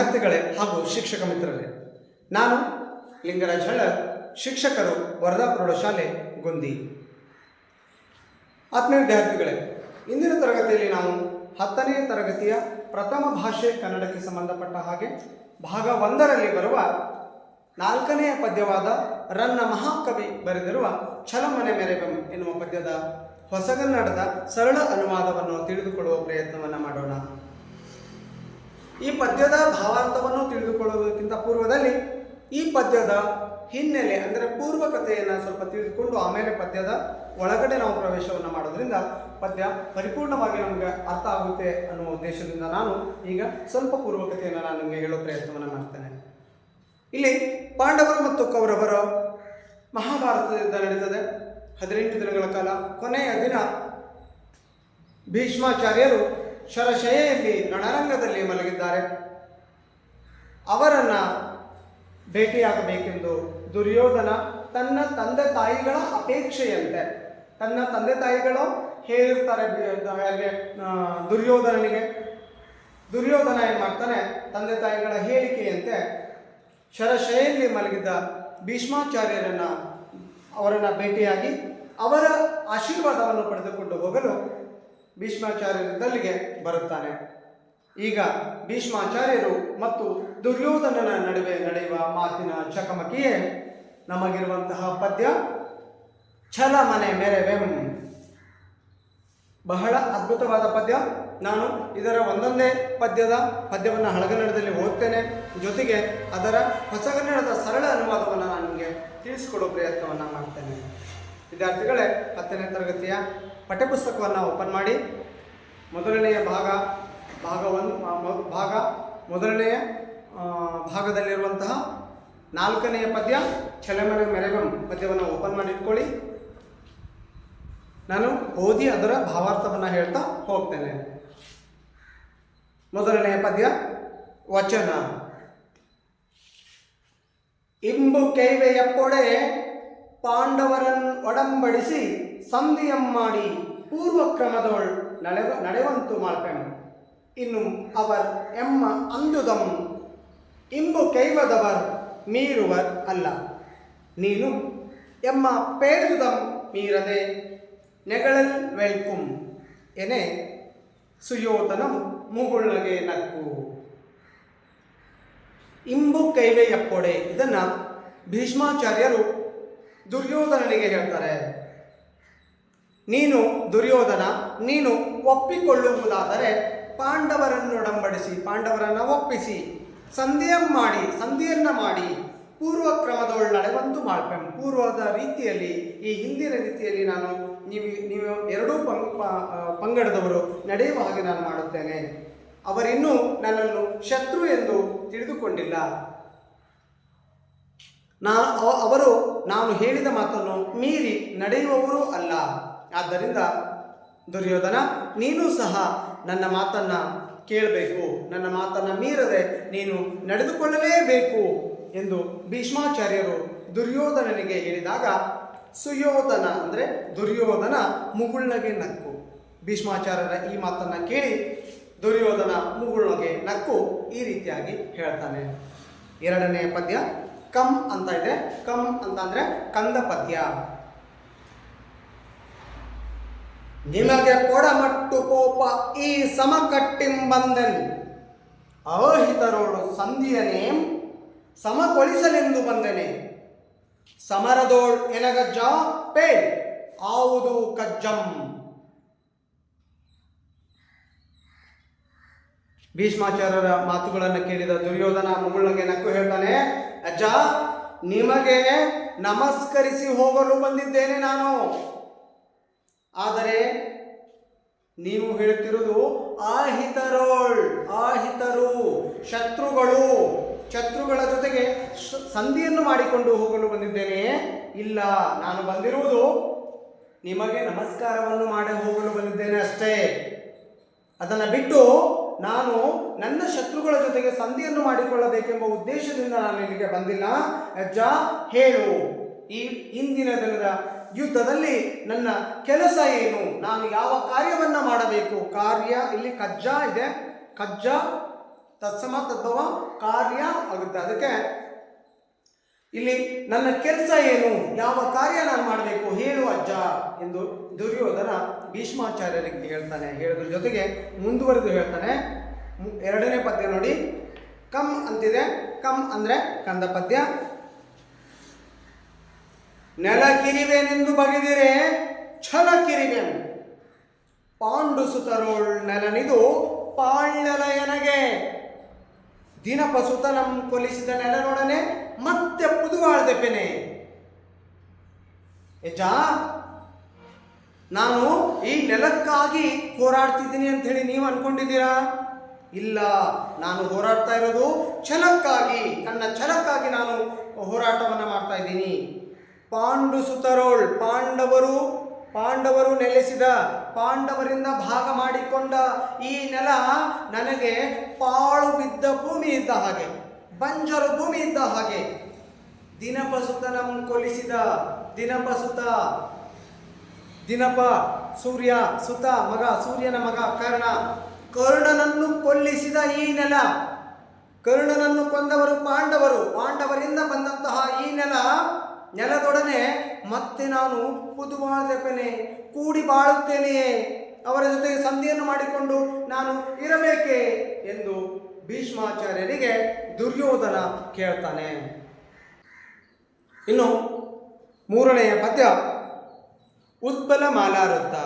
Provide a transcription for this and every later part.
ವಿದ್ಯಾರ್ಥಿಗಳೇ ಹಾಗೂ ಶಿಕ್ಷಕ ಮಿತ್ರರೇ, ನಾನು ಲಿಂಗರಾಜ್ ಹಳ್ಳ, ಶಿಕ್ಷಕರು ವರದಾ ಪ್ರೌಢಶಾಲೆ ಗುಂದಿ. ಆತ್ಮೀಯ ವಿದ್ಯಾರ್ಥಿಗಳೇ, ಇಂದಿನ ತರಗತಿಯಲ್ಲಿ ನಾವು ಹತ್ತನೇ ತರಗತಿಯ ಪ್ರಥಮ ಭಾಷೆ ಕನ್ನಡಕ್ಕೆ ಸಂಬಂಧಪಟ್ಟ ಹಾಗೆ ಭಾಗ ಒಂದರಲ್ಲಿ ಬರುವ ನಾಲ್ಕನೆಯ ಪದ್ಯವಾದ ರನ್ನ ಮಹಾಕವಿ ಬರೆದಿರುವ ಛಲಮನೆ ಮೆರೆಬಂ ಎನ್ನುವ ಪದ್ಯದ ಹೊಸಗನ್ನಡದ ಸರಳ ಅನುವಾದವನ್ನು ತಿಳಿದುಕೊಳ್ಳುವ ಪ್ರಯತ್ನವನ್ನು ಮಾಡೋಣ. ಈ ಪದ್ಯದ ಭಾವಾರ್ಥವನ್ನು ತಿಳಿದುಕೊಳ್ಳುವುದಕ್ಕಿಂತ ಪೂರ್ವದಲ್ಲಿ ಈ ಪದ್ಯದ ಹಿನ್ನೆಲೆ ಅಂದರೆ ಪೂರ್ವಕತೆಯನ್ನು ಸ್ವಲ್ಪ ತಿಳಿದುಕೊಂಡು ಆಮೇಲೆ ಪದ್ಯದ ಒಳಗಡೆ ನಾವು ಪ್ರವೇಶವನ್ನು ಮಾಡೋದ್ರಿಂದ ಪದ್ಯ ಪರಿಪೂರ್ಣವಾಗಿ ನಮಗೆ ಅರ್ಥ ಆಗುತ್ತೆ ಅನ್ನುವ ಉದ್ದೇಶದಿಂದ ನಾನು ಈಗ ಸ್ವಲ್ಪ ಪೂರ್ವಕತೆಯನ್ನು ನಾನು ನಿಮಗೆ ಹೇಳೋ ಪ್ರಯತ್ನವನ್ನು ಮಾಡ್ತೇನೆ. ಇಲ್ಲಿ ಪಾಂಡವರು ಮತ್ತು ಕೌರವರ ಮಹಾಭಾರತದಿಂದ ಯುದ್ಧ ನಡೀತದೆ ಹದಿನೆಂಟು ದಿನಗಳ ಕಾಲ ಕೊನೆಯ ದಿನ ಭೀಷ್ಮಾಚಾರ್ಯರು ಶರಶಯೆಯಲ್ಲಿ ರಣರಂಗದಲ್ಲಿ ಮಲಗಿದ್ದಾರೆ. ಅವರನ್ನು ಭೇಟಿಯಾಗಬೇಕೆಂದು ದುರ್ಯೋಧನ ತನ್ನ ತಂದೆ ತಾಯಿಗಳ ಅಪೇಕ್ಷೆಯಂತೆ, ತನ್ನ ತಂದೆ ತಾಯಿಗಳು ಹೇಳಿರ್ತಾರೆ ದುರ್ಯೋಧನನಿಗೆ. ದುರ್ಯೋಧನ ಏನು ಮಾಡ್ತಾನೆ? ತಂದೆ ತಾಯಿಗಳ ಹೇಳಿಕೆಯಂತೆ ಶರಶಯಲ್ಲಿ ಮಲಗಿದ್ದ ಭೀಷ್ಮಾಚಾರ್ಯರನ್ನ, ಅವರನ್ನು ಭೇಟಿಯಾಗಿ ಅವರ ಆಶೀರ್ವಾದವನ್ನು ಪಡೆದುಕೊಂಡು ಹೋಗಲು ಭೀಷ್ಮಾಚಾರ್ಯರಿದ್ದಲ್ಲಿಗೆ ಬರುತ್ತಾನೆ. ಈಗ ಭೀಷ್ಮಾಚಾರ್ಯರು ಮತ್ತು ದುರ್ಯೋಧನನ ನಡುವೆ ನಡೆಯುವ ಮಾತಿನ ಚಕಮಕಿಯೇ ನಮಗಿರುವಂತಹ ಪದ್ಯ, ಛಲ ಮನೆ ಮೆರೆವೆಂ. ಬಹಳ ಅದ್ಭುತವಾದ ಪದ್ಯ. ನಾನು ಇದರ ಒಂದೊಂದೇ ಪದ್ಯದ ಪದ್ಯವನ್ನು ಹಳಗನ್ನಡದಲ್ಲಿ ಓದ್ತೇನೆ. ಜೊತೆಗೆ ಅದರ ಹೊಸಗನ್ನಡದ ಸರಳ ಅನುವಾದವನ್ನು ನಾನು ನಿಮಗೆ ತಿಳಿಸಿಕೊಡೋ ಪ್ರಯತ್ನವನ್ನು ಮಾಡ್ತೇನೆ. ವಿದ್ಯಾರ್ಥಿಗಳೇ, ಹತ್ತನೇ ತರಗತಿಯ ಪಠ್ಯಪುಸ್ತಕವನ್ನು ಓಪನ್ ಮಾಡಿ. ಮೊದಲನೆಯ ಭಾಗ ಭಾಗ ಒಂದು ಭಾಗ ಮೊದಲನೆಯ ಭಾಗದಲ್ಲಿರುವಂತಹ ನಾಲ್ಕನೆಯ ಪದ್ಯ ಛಲಮನೆ ಮೆರೆಗಂ ಪದ್ಯವನ್ನು ಓಪನ್ ಮಾಡಿ ಇಟ್ಕೊಳ್ಳಿ. ನಾನು ಓದಿ ಅದರ ಭಾವಾರ್ಥವನ್ನು ಹೇಳ್ತಾ ಹೋಗ್ತೇನೆ. ಮೊದಲನೆಯ ಪದ್ಯ, ವಚನ. ಇಂಬು ಕೈವೆಯ ಪೊಡೆ ಪಾಂಡವರನ್ನು ಒಡಂಬಡಿಸಿ ಸಂಧಿಯಂ ಮಾಡಿ. ಪೂರ್ವಕ್ರಮದೊಳ್ ನಡೆವ, ನಡೆವಂತು ಮಾಡ್ತೇನೆ ಇನ್ನು ಅವರ್ ಎಮ್ಮ ಅಂದುದಂ, ಇಂಬು ಕೈವದವರ್ ಮೀರುವರ್ ಅಲ್ಲ. ನೀನು ಎಮ್ಮ ಪೇರುದಂ ಮೀರದೆ, ನೆಗಳಲ್ ವೆಲ್ಕುಂ ಎನೆ ಸುಯೋಧನಂ ಮುಗುಳ್ಳಗೆ ನಕ್ಕು. ಇಂಬು ಕೈವೆಯಪ್ಪೊಡೆ ಇದನ್ನು ಭೀಷ್ಮಾಚಾರ್ಯರು ದುರ್ಯೋಧನನಿಗೆ ಹೇಳ್ತಾರೆ. ನೀನು ದುರ್ಯೋಧನ, ನೀನು ಒಪ್ಪಿಕೊಳ್ಳುವುದಾದರೆ ಪಾಂಡವರನ್ನು ಪಾಂಡವರನ್ನೊಡಂಬಡಿಸಿ, ಪಾಂಡವರನ್ನು ಒಪ್ಪಿಸಿ. ಸಂಧಿಯಂ ಮಾಡಿ, ಸಂಧಿಯನ್ನ ಮಾಡಿ. ಪೂರ್ವ ಕ್ರಮದೊಳ್ ಒಂದು ಮಾಡ್ಬೇಕು ಪೂರ್ವದ ರೀತಿಯಲ್ಲಿ, ಈ ಹಿಂದಿನ ರೀತಿಯಲ್ಲಿ ನಾನು ನೀವು ನೀವು ಎರಡೂ ಪಂಗ್ ಪಂಗಡದವರು ನಡೆಯುವ ಹಾಗೆ ನಾನು ಮಾಡುತ್ತೇನೆ. ಅವರಿನ್ನೂ ನನ್ನನ್ನು ಶತ್ರು ಎಂದು ತಿಳಿದುಕೊಂಡಿಲ್ಲ. ನಾ ಅವರು ನಾನು ಹೇಳಿದ ಮಾತನ್ನು ಮೀರಿ ನಡೆಯುವವರೂ ಅಲ್ಲ. ಆದ್ದರಿಂದ ದುರ್ಯೋಧನ, ನೀನು ಸಹ ನನ್ನ ಮಾತನ್ನ ಕೇಳಬೇಕು. ನನ್ನ ಮಾತನ್ನ ಮೀರದೆ ನೀನು ನಡೆದುಕೊಳ್ಳಲೇಬೇಕು ಎಂದು ಭೀಷ್ಮಾಚಾರ್ಯರು ದುರ್ಯೋಧನನಿಗೆ ಹೇಳಿದಾಗ, ಸುಯೋಧನ ಅಂದರೆ ದುರ್ಯೋಧನ ಮುಗುಳ್ನಗೆ ನಕ್ಕು. ಭೀಷ್ಮಾಚಾರ್ಯರ ಈ ಮಾತನ್ನು ಕೇಳಿ ದುರ್ಯೋಧನ ಮುಗುಳ್ನಗೆ ನಕ್ಕು ಈ ರೀತಿಯಾಗಿ ಹೇಳ್ತಾನೆ. ಎರಡನೇ ಪದ್ಯ ಕಂ ಅಂತ ಇದೆ. ಕಂ ಅಂತ ಅಂದರೆ ಕಂದ ಪದ್ಯ ನಿಮಗೆ ಕೊಡಮಟ್ಟು ಕೋಪ ಈ ಸಮಕಟ್ಟಿಂಬಂದನ್ ಅಹಿತರೋಳು ಸಂಧಿಯನೇ ಸಮಗೊಳಿಸಲೆಂದು ಬಂದನೆ. ಸಮರದೋಳ್ ಎನಗಜ್ಜ ಪೇ ಆವುದು ಕಜ್ಜಂ. ಭೀಷ್ಮಾಚಾರ್ಯರ ಮಾತುಗಳನ್ನು ಕೇಳಿದ ದುರ್ಯೋಧನ ಮುಗುಳ್ನಗೆ ನಕ್ಕು ಹೇಳ್ತಾನೆ, ಅಜ್ಜ, ನಿಮಗೆ ನಮಸ್ಕರಿಸಿ ಹೋಗಲು ಬಂದಿದ್ದೇನೆ ನಾನು. ಆದರೆ ನೀವು ಹೇಳ್ತಿರೋದು ಆಹಿತರೋಳ್, ಆಹಿತರು, ಶತ್ರುಗಳು. ಶತ್ರುಗಳ ಜೊತೆಗೆ ಸಂಧಿಯನ್ನು ಮಾಡಿಕೊಂಡು ಹೋಗಲು ಬಂದಿದ್ದೇನೆ. ಇಲ್ಲ, ನಾನು ಬಂದಿರುವುದು ನಿಮಗೆ ನಮಸ್ಕಾರವನ್ನು ಮಾಡಿ ಹೋಗಲು ಬಂದಿದ್ದೇನೆ ಅಷ್ಟೇ. ಅದನ್ನು ಬಿಟ್ಟು ನಾನು ನನ್ನ ಶತ್ರುಗಳ ಜೊತೆಗೆ ಸಂಧಿಯನ್ನು ಮಾಡಿಕೊಳ್ಳಬೇಕೆಂಬ ಉದ್ದೇಶದಿಂದ ನಾನು ಇಲ್ಲಿಗೆ ಬಂದಿಲ್ಲ. ಅಜ್ಜ, ಹೇಳು. ಈ ಇಂದಿನ ದಿನದ ಯುದ್ಧದಲ್ಲಿ ನನ್ನ ಕೆಲಸ ಏನು? ನಾನು ಯಾವ ಕಾರ್ಯವನ್ನು ಮಾಡಬೇಕು? ಕಾರ್ಯ ಇಲ್ಲಿ ಕಜ್ಜ ಇದೆ. ಕಜ್ಜ, ತತ್ಸಮ, ತದ್ಭವ, ಕಾರ್ಯ ಆಗುತ್ತೆ. ಅದಕ್ಕೆ ಇಲ್ಲಿ ನನ್ನ ಕೆಲಸ ಏನು? ಯಾವ ಕಾರ್ಯ ನಾನು ಮಾಡಬೇಕು? ಹೇಳು ಅಜ್ಜ ಎಂದು ದುರ್ಯೋಧನ ಭೀಷ್ಮಾಚಾರ್ಯರಿಗೆ ಹೇಳ್ತಾನೆ. ಹೇಳೋದ್ರ ಜೊತೆಗೆ ಮುಂದುವರೆದು ಹೇಳ್ತಾನೆ. ಎರಡನೇ ಪದ್ಯ ನೋಡಿ. ಕಮ್ ಅಂತಿದೆ. ಕಮ್ ಅಂದ್ರೆ ಕಂದ ಪದ್ಯ ನೆಲ ಕಿರಿವೆನೆಂದು ಬಗೆದಿರೆ ಛಲ ಕಿರಿವೆನು ಪಾಂಡು ಸುತರೋಳ್ ನೆಲನಿದು ಪಾಳ್ನೆಲಯನಗೆ ದಿನಪಸುತ ನಮ್ ಕೊಲಿಸಿದ ನೆಲನೊಡನೆ ಮತ್ತೆ ಪುದುವಾಳ್ದೆಪೆನೆ ಯಜ ನಾನು ಈ ನೆಲಕ್ಕಾಗಿ ಹೋರಾಡ್ತಿದ್ದೀನಿ ಅಂತ ಹೇಳಿ ನೀವು ಅನ್ಕೊಂಡಿದ್ದೀರಾ? ಇಲ್ಲ, ನಾನು ಹೋರಾಡ್ತಾ ಇರೋದು ಛಲಕ್ಕಾಗಿ, ನನ್ನ ಛಲಕ್ಕಾಗಿ ನಾನು ಹೋರಾಟವನ್ನು ಮಾಡ್ತಾ ಇದ್ದೀನಿ. ಪಾಂಡು ಸುತರೋಳ್ ಪಾಂಡವರು ಪಾಂಡವರು ನೆಲೆಸಿದ, ಪಾಂಡವರಿಂದ ಭಾಗ ಮಾಡಿಕೊಂಡ ಈ ನೆಲ ನನಗೆ ಪಾಳು ಬಿದ್ದ ಭೂಮಿ ಇದ್ದ ಹಾಗೆ, ಬಂಜರು ಭೂಮಿ ಇದ್ದ ಹಾಗೆ. ದಿನಪಸುತನಂ ಕೊಲಿಸಿದ ದಿನಪಸುತ, ದಿನಪ, ಸೂರ್ಯ, ಸುತ, ಮಗ, ಸೂರ್ಯನ ಮಗ, ಕರ್ಣ, ಕರ್ಣನನ್ನು ಕೊಲ್ಲಿಸಿದ ಈ ನೆಲ. ಕರ್ಣನನ್ನು ಕೊಂದವರು ಪಾಂಡವರು, ಪಾಂಡವರಿಂದ ಬಂದಂತಹ ಈ ನೆಲ ನೆಲದೊಡನೆ ಮತ್ತೆ ನಾನು ಪುದುವಾಳ್ದೆಪೆನೆ ಕೂಡಿ ಬಾಳುತ್ತೇನೆಯೇ? ಅವರ ಜೊತೆಗೆ ಸಂಧಿಯನ್ನು ಮಾಡಿಕೊಂಡು ನಾನು ಇರಬೇಕೆ? ಎಂದು ಭೀಷ್ಮಾಚಾರ್ಯರಿಗೆ ದುರ್ಯೋಧನ ಕೇಳ್ತಾನೆ. ಇನ್ನು ಮೂರನೆಯ ಪದ್ಯ ಉತ್ಪಲ ಮಾಲಾರುತ್ತ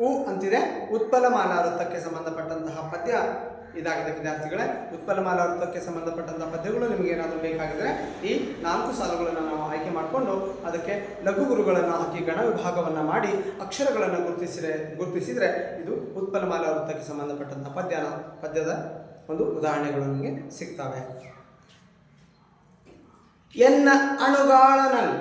ಉ ಅಂತಿದೆ ಉತ್ಪಲ ಮಾಲಾರುತ್ತಕ್ಕೆ ಸಂಬಂಧಪಟ್ಟಂತಹ ಪದ್ಯ ಇದಾಗಿದೆ ವಿದ್ಯಾರ್ಥಿಗಳೇ. ಉತ್ಪನ್ನ ಸಂಬಂಧಪಟ್ಟಂತಹ ಪದ್ಯಗಳು ನಿಮಗೆ ಏನಾದರೂ ಬೇಕಾಗಿದ್ರೆ ಈ ನಾಲ್ಕು ಸಾಲುಗಳನ್ನು ನಾವು ಆಯ್ಕೆ ಮಾಡಿಕೊಂಡು ಅದಕ್ಕೆ ಲಘು ಗುರುಗಳನ್ನು ಹಾಕಿ ಗಣ ವಿಭಾಗವನ್ನು ಮಾಡಿ ಅಕ್ಷರಗಳನ್ನು ಗುರುತಿಸಿದ್ರೆ, ಗುರುತಿಸಿದರೆ ಇದು ಉತ್ಪನ್ನ ಮಾಲಾವೃತ್ತಕ್ಕೆ ಸಂಬಂಧಪಟ್ಟಂತಹ ಪದ್ಯನ ಪದ್ಯದ ಒಂದು ಉದಾಹರಣೆಗಳು ನಿಮಗೆ ಸಿಗ್ತವೆ. ಎನ್ನ ಅಣುಗಾಳನನ್,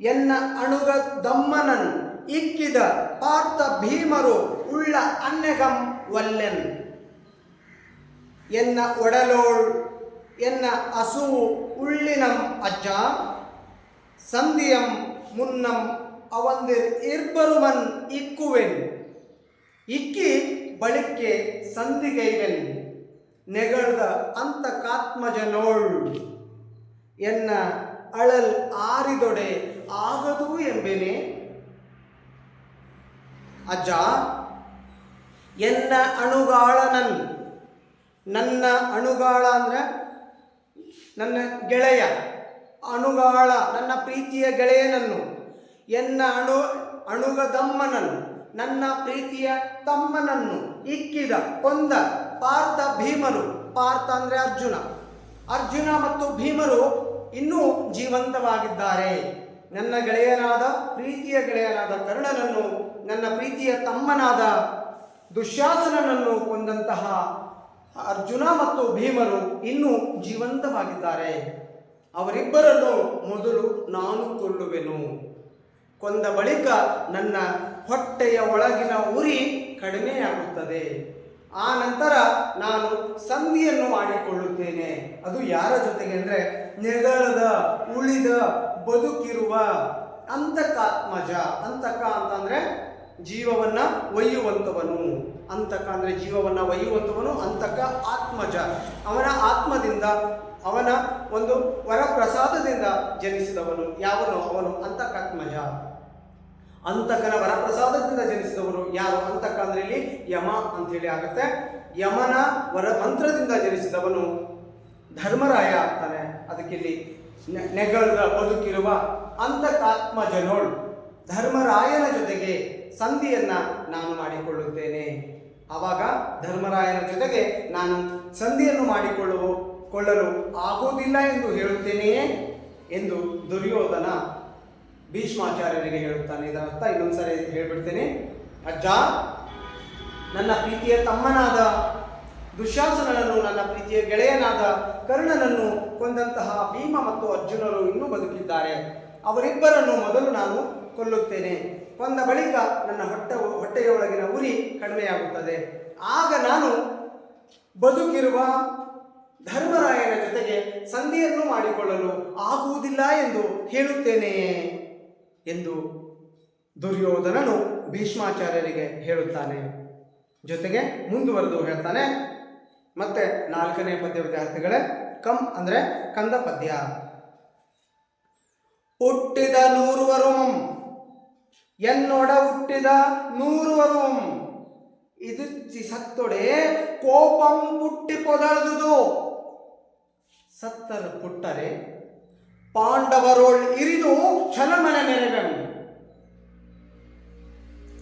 ಎನ್ನ ಅಣುಗ ದಮ್ಮನನ್ ಇಕ್ಕಿದ ಪಾರ್ಥ ಭೀಮರು ಉಳ್ಳ ಅನ್ನೆಗಂ ವಲ್ಲೆನ್. ಎನ್ನ ಒಡಲೋಳ್ ಎನ್ನ ಅಸುವು ಉಳ್ಳಿನಂ ಅಜ್ಜ ಸಂಧಿಯಂ ಮುನ್ನಂ ಅವಂದಿರ್ ಇರ್ಬರುಮನ್ ಇಕ್ಕುವೆನ್ ಇಕ್ಕಿ ಬಳಿಕೆ ಸಂಧಿಗೈವೆನ್ ನೆಗಳ್ದ ಅಂತ ಕಾತ್ಮಜನೋಳ್ ಎನ್ನ ಅಳಲ್ ಆರಿದೊಡೆ ಆಗದು ಎಂಬೆನೆ ಅಜ್ಜ ಎನ್ನ ಅಣುಗಾಳನನ್ ನನ್ನ ಅಣುಗಾಳ ಅಂದರೆ ನನ್ನ ಗೆಳೆಯ. ಅಣುಗಾಳ, ನನ್ನ ಪ್ರೀತಿಯ ಗೆಳೆಯನನ್ನು. ಎನ್ನ ಅಣು ಅಣುಗದಮ್ಮನನ್ನು ನನ್ನ ಪ್ರೀತಿಯ ತಮ್ಮನನ್ನು ಇಕ್ಕಿದ, ಕೊಂದ ಪಾರ್ಥ ಭೀಮರು. ಪಾರ್ಥ ಅಂದರೆ ಅರ್ಜುನ. ಅರ್ಜುನ ಮತ್ತು ಭೀಮರು ಇನ್ನೂ ಜೀವಂತವಾಗಿದ್ದಾರೆ. ನನ್ನ ಗೆಳೆಯನಾದ, ಪ್ರೀತಿಯ ಗೆಳೆಯನಾದ ಕರ್ಣನನ್ನು, ನನ್ನ ಪ್ರೀತಿಯ ತಮ್ಮನಾದ ದುಶ್ಯಾಸನನನ್ನು ಕೊಂದಂತಹ ಅರ್ಜುನ ಮತ್ತು ಭೀಮರು ಇನ್ನೂ ಜೀವಂತವಾಗಿದ್ದಾರೆ. ಅವರಿಬ್ಬರನ್ನು ಮೊದಲು ನಾನು ಕೊಲ್ಲುವೆನು. ಕೊಂದ ಬಳಿಕ ನನ್ನ ಹೊಟ್ಟೆಯ ಒಳಗಿನ ಉರಿ ಕಡಿಮೆಯಾಗುತ್ತದೆ. ಆ ನಂತರ ನಾನು ಸಂಧಿಯನ್ನು ಮಾಡಿಕೊಳ್ಳುತ್ತೇನೆ. ಅದು ಯಾರ ಜೊತೆಗೆ ಅಂದರೆ ನೆಗಳದ ಉಳಿದ, ಬದುಕಿರುವ ಅಂತಕಾತ್ಮಜ. ಅಂತಕ ಅಂತಂದ್ರೆ ಜೀವವನ್ನ ಒಯ್ಯುವಂತವನು ಅಂತಕ ಅಂದರೆ ಜೀವವನ್ನು ಒಯ್ಯುವಂಥವನು ಅಂತಕ ಆತ್ಮಜ. ಅವನ ಆತ್ಮದಿಂದ ಅವನ ಒಂದು ವರಪ್ರಸಾದದಿಂದ ಜನಿಸಿದವನು ಯಾವನು? ಅವನು ಅಂತಕಾತ್ಮಜ. ಅಂತಕನ ವರಪ್ರಸಾದದಿಂದ ಜನಿಸಿದವರು ಯಾರು? ಅಂತಕ ಅಂದರೆ ಇಲ್ಲಿ ಯಮ ಅಂತ ಹೇಳಿ ಆಗುತ್ತೆ. ಯಮನ ವರ ಮಂತ್ರದಿಂದ ಜನಿಸಿದವನು ಧರ್ಮರಾಯ ಆಗ್ತಾನೆ. ಅದಕ್ಕೆ ಇಲ್ಲಿ ನೆ- ನೆಗಳದ ಬದುಕಿರುವ ಅಂತಕಾತ್ಮ ಜನೋಳ್ ಧರ್ಮರಾಯನ ಜೊತೆಗೆ ಸಂಧಿಯನ್ನ ನಾನು ಮಾಡಿಕೊಳ್ಳುತ್ತೇನೆ. ಆವಾಗ ಧರ್ಮರಾಯನ ಜೊತೆಗೆ ನಾನು ಸಂಧಿಯನ್ನು ಮಾಡಿಕೊಳ್ಳುವ, ಕೊಳ್ಳಲು ಆಗೋದಿಲ್ಲ ಎಂದು ಹೇಳುತ್ತೇನೆಯೇ ಎಂದು ದುರ್ಯೋಧನ ಭೀಷ್ಮಾಚಾರ್ಯರಿಗೆ ಹೇಳುತ್ತಾನೆ. ಇದರ ಅರ್ಥ ಇನ್ನೊಂದ್ಸರಿ ಹೇಳ್ಬಿಡ್ತೇನೆ. ಅಜ್ಜ, ನನ್ನ ಪ್ರೀತಿಯ ತಮ್ಮನಾದ ದುಶ್ಯಾಸನನ್ನು ನನ್ನ ಪ್ರೀತಿಯ ಗೆಳೆಯನಾದ ಕರ್ಣನನ್ನು ಕೊಂದಂತಹ ಭೀಮ ಮತ್ತು ಅರ್ಜುನರು ಇನ್ನೂ ಬದುಕಿದ್ದಾರೆ. ಅವರಿಬ್ಬರನ್ನು ಮೊದಲು ನಾನು ಕೊಲ್ಲುತ್ತೇನೆ. ಕೊಂದ ಬಳಿಕ ನನ್ನ ಹೊಟ್ಟೆ ಒಳಗಿನ ಉರಿ ಕಡಿಮೆಯಾಗುತ್ತದೆ. ಆಗ ನಾನು ಬದುಕಿರುವ ಧರ್ಮರಾಯನ ಜೊತೆಗೆ ಸಂಧಿಯನ್ನು ಮಾಡಿಕೊಳ್ಳಲು ಆಗುವುದಿಲ್ಲ ಎಂದು ಹೇಳುತ್ತೇನೆ ಎಂದು ದುರ್ಯೋಧನನು ಭೀಷ್ಮಾಚಾರ್ಯರಿಗೆ ಹೇಳುತ್ತಾನೆ. ಜೊತೆಗೆ ಮುಂದುವರೆದು ಹೇಳ್ತಾನೆ. ಮತ್ತೆ ನಾಲ್ಕನೇ ಪದ್ಯ ವಿದ್ಯಾರ್ಥಿಗಳೇ, ಕಂ ಅಂದರೆ ಕಂದ ಪದ್ಯ ಹುಟ್ಟಿದ ನೂರುವರುಂ എന്നോട ಹುಟ್ಟಿದ ನೂರುವರುಂ ಇದಿರ್ಚಿ ಸತ್ತೊಡೆ ಕೋಪಂ ಪುಟ್ಟಿ ಪೊದಳ್ದುದು ಸತ್ತರು ಪುಟ್ಟರೆ ಪಾಂಡವರೋಳ್ ಇರಿದು ಛಲಮನೆ ಮೆರೆವೆಂ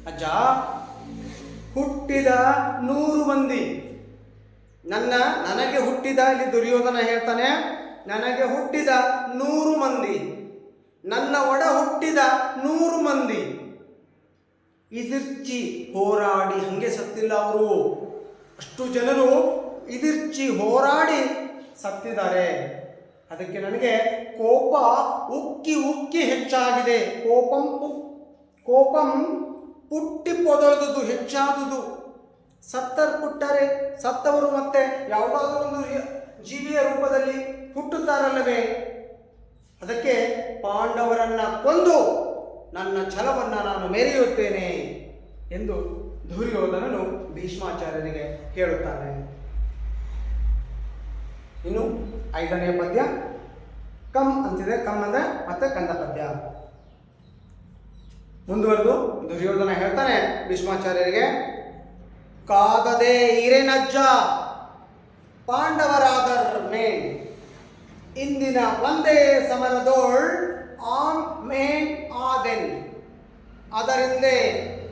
ಅಜ್ಜ ಹುಟ್ಟಿದ ನೂರು ಮಂದಿ ನನ್ನ ನನಗೆ ಹುಟ್ಟಿದ ಇಲ್ಲಿ ದುರ್ಯೋಧನ ಹೇಳ್ತಾನೆ ನನಗೆ ಹುಟ್ಟಿದ ನೂರು ಮಂದಿ ನನ್ನ ಒಡ ಹುಟ್ಟಿದ ನೂರು ಮಂದಿ ಇದಿರ್ಚಿ ಹೋರಾಡಿ, ಹಂಗೆ ಸತ್ತಿಲ್ಲ ಅವರು. ಅಷ್ಟು ಜನರು ಇದಿರ್ಚಿ ಹೋರಾಡಿ ಸತ್ತಿದ್ದಾರೆ. ಅದಕ್ಕೆ ನನಗೆ ಕೋಪ ಉಕ್ಕಿ ಉಕ್ಕಿ ಹೆಚ್ಚಾಗಿದೆ. ಕೋಪಂ ಕೋಪಂ ಪುಟ್ಟಿ ಪೊದಳದು ಹೆಚ್ಚಾದುದು. ಸತ್ತರ್ ಪುಟ್ಟರೆ, ಸತ್ತವರು ಮತ್ತೆ ಯಾವುದಾದ್ರೂ ಒಂದು ಜೀವಿಯ ರೂಪದಲ್ಲಿ ಹುಟ್ಟುತ್ತಾರಲ್ಲವೇ? ಅದಕ್ಕೆ ಪಾಂಡವರನ್ನ ಕೊಂದು ನನ್ನ ಛಲವನ್ನು ನಾನು ಮೆರೆಯುತ್ತೇನೆ ಎಂದು ದುರ್ಯೋಧನನು ಭೀಷ್ಮಾಚಾರ್ಯರಿಗೆ ಹೇಳುತ್ತಾನೆ. ಇನ್ನು ಐದನೇ ಪದ್ಯ. ಕಮ್ ಅಂತಿದೆ ಕಮ್ ಅಂದ್ರೆ ಮತ್ತೆ ಕಂದ ಪದ್ಯ. ಮುಂದುವರೆದು ದುರ್ಯೋಧನ ಹೇಳ್ತಾನೆ ಭೀಷ್ಮಾಚಾರ್ಯರಿಗೆ, ಕಾದದೆ ಹಿರೇನಜ್ಜ ಪಾಂಡವರಾದರ್ ಮೇನ್ ಇಂದಿನ ಒಂದೇ ಸಮರದೋಳ್ ಆನ್ ಮೇನ್ ಆದೆನ್. ಅದರಿಂದ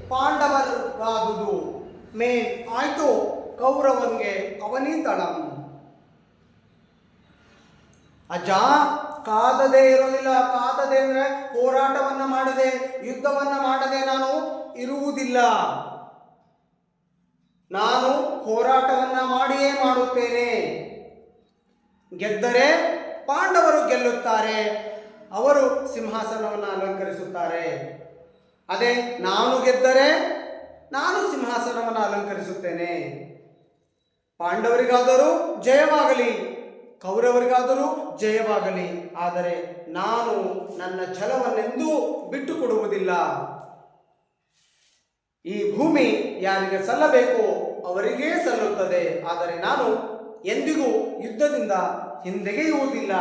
ಪಾಂಡವರಾದುದು ಮೇನ್ ಆಯ್ತು, ಕೌರವನ್ಗೆ ಅವನೀತಳಂ ಅಜ್ಜ, ಕಾದದೆ ಇರೋದಿಲ್ಲ ಕಾದದೆ ಅಂದ್ರೆ ಹೋರಾಟವನ್ನು ಮಾಡದೆ, ಯುದ್ಧವನ್ನ ಮಾಡದೆ ನಾನು ಇರುವುದಿಲ್ಲ. ನಾನು ಹೋರಾಟವನ್ನು ಮಾಡಿಯೇ ಮಾಡುತ್ತೇನೆ. ಗೆದ್ದರೆ ಪಾಂಡವರು ಗೆಲ್ಲುತ್ತಾರೆ. ಅವರು ಸಿಂಹಾಸನವನ್ನು ಅಲಂಕರಿಸುತ್ತಾರೆ. ಅದೇ ನಾನು ಗೆದ್ದರೆ ನಾನು ಸಿಂಹಾಸನವನ್ನು ಅಲಂಕರಿಸುತ್ತೇನೆ. ಪಾಂಡವರಿಗಾದರೂ ಜಯವಾಗಲಿ, ಕೌರವರಿಗಾದರೂ ಜಯವಾಗಲಿ, ಆದರೆ ನಾನು ನನ್ನ ಛಲವನ್ನೆಂದೂ ಬಿಟ್ಟು ಕೊಡುವುದಿಲ್ಲ ಈ ಭೂಮಿ ಯಾರಿಗೆ ಸಲ್ಲಬೇಕೋ ಅವರಿಗೇ ಸಲ್ಲುತ್ತದೆ, ಆದರೆ ನಾನು ಎಂದಿಗೂ ಯುದ್ಧದಿಂದ ಹಿಂದೆಗೆಯುವುದಿಲ್ಲ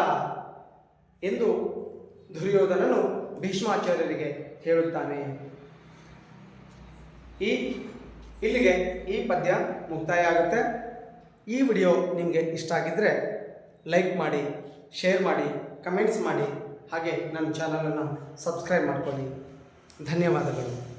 ಎಂದು ದುರ್ಯೋಧನನು ಭೀಷ್ಮಾಚಾರ್ಯರಿಗೆ ಹೇಳುತ್ತಾನೆ. ಈ, ಇಲ್ಲಿಗೆ ಈ ಪದ್ಯ ಮುಕ್ತಾಯ ಆಗುತ್ತೆ. ಈ ವಿಡಿಯೋ ನಿಮಗೆ ಇಷ್ಟ ಆಗಿದ್ದರೆ ಲೈಕ್ ಮಾಡಿ, ಶೇರ್ ಮಾಡಿ, ಕಮೆಂಟ್ಸ್ ಮಾಡಿ, ಹಾಗೆ ನನ್ನ ಚಾನಲನ್ನು ಸಬ್ಸ್ಕ್ರೈಬ್ ಮಾಡ್ಕೊಳ್ಳಿ. ಧನ್ಯವಾದಗಳು.